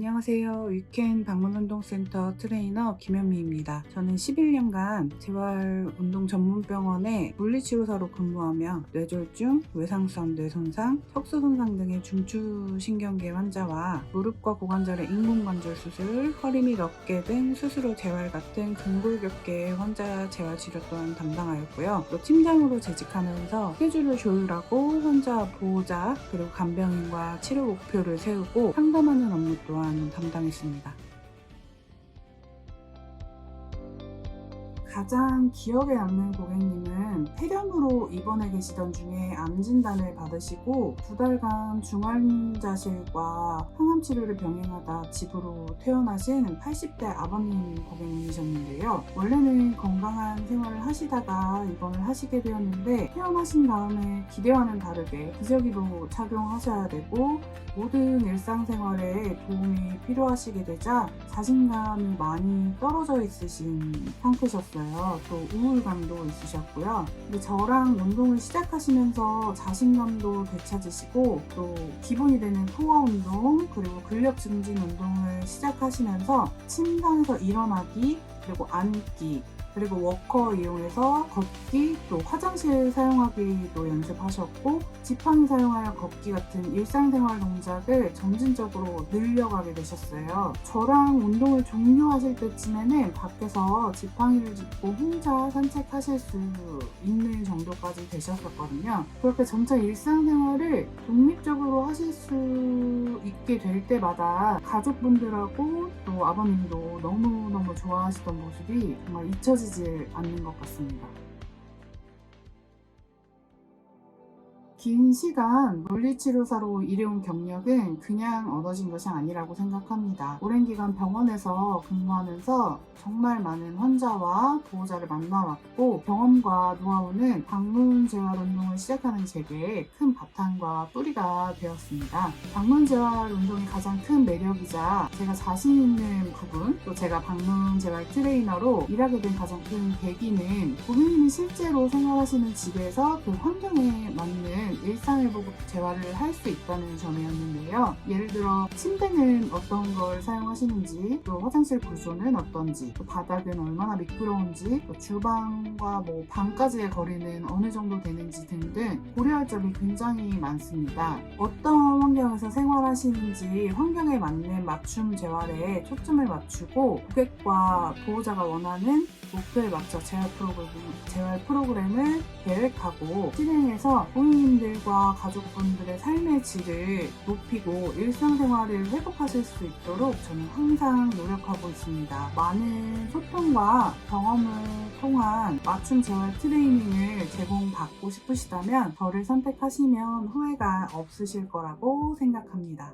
안녕하세요. 위켄 방문운동센터 트레이너 김현미입니다. 저는 11년간 재활운동 전문병원에 물리치료사로 근무하며 뇌졸중, 외상성 뇌손상, 척수손상 등의 중추신경계 환자와 무릎과 고관절의 인공관절 수술, 허리 및 어깨 등 수술 후 재활 같은 근골격계 환자 재활 치료 또한 담당하였고요. 또 팀장으로 재직하면서 스케줄을 조율하고 환자 보호자 그리고 간병인과 치료 목표를 세우고 상담하는 업무 또한 담당했습니다. 가장 기억에 남는 고객님은 폐렴으로 입원해 계시던 중에 암 진단을 받으시고 두 달간 중환자실과 항암 치료를 병행하다 집으로 퇴원하신 80대 아버님 고객님이셨는데요. 원래는 건강한 생활을 하시다가 입원을 하시게 되었는데 퇴원하신 다음에 기대와는 다르게 기저귀도 착용하셔야 되고 모든 일상생활에 도움이 필요하시게 되자 자신감이 많이 떨어져 있으신 상태셨어요. 또 우울감도 있으셨고요. 근데 저랑 운동을 시작하시면서 자신감도 되찾으시고 또 기본이 되는 코어 운동 그리고 근력 증진 운동을 시작하시면서 침상에서 일어나기 그리고 앉기 그리고 워커 이용해서 걷기, 또 화장실 사용하기도 연습하셨고 지팡이 사용하여 걷기 같은 일상생활 동작을 점진적으로 늘려가게 되셨어요. 저랑 운동을 종료하실 때쯤에는 밖에서 지팡이를 짚고 혼자 산책하실 수 있는 정도까지 되셨었거든요. 그렇게 점차 일상생활을 독립적으로 하실 수 있게 될 때마다 가족분들하고 또 아버님도 너무너무 좋아하시던 모습이 정말 잊혀지지 않는 것 같습니다. 긴 시간 물리치료사로 일해온 경력은 그냥 얻어진 것이 아니라고 생각합니다. 오랜 기간 병원에서 근무하면서 정말 많은 환자와 보호자를 만나왔고 경험과 노하우는 방문 재활 운동을 시작하는 제게 큰 바탕과 뿌리가 되었습니다. 방문 재활 운동의 가장 큰 매력이자 제가 자신 있는 부분 또 제가 방문 재활 트레이너로 일하게 된 가장 큰 계기는 고객님이 실제로 생활하시는 집에서 그 환경에 맞는 일상회복 재활을 할 수 있다는 점이었는데요. 예를 들어 침대는 어떤 걸 사용하시는지, 또 화장실 구조는 어떤지, 또 바닥은 얼마나 미끄러운지, 또 주방과 뭐 방까지의 거리는 어느 정도 되는지 등등 고려할 점이 굉장히 많습니다. 어떤 환경에서 생활하시는지 환경에 맞는 맞춤 재활에 초점을 맞추고 고객과 보호자가 원하는 목표에 맞춰 재활 프로그램, 재활 프로그램을 계획하고 실행해서 고 객님들과 가족분들의 삶의 질을 높이고 일상생활을 회복하실 수 있도록 저는 항상 노력하고 있습니다. 많은 소통과 경험을 통한 맞춤 재활 트레이닝을 제공받고 싶으시다면 저를 선택하시면 후회가 없으실 거라고 생각합니다.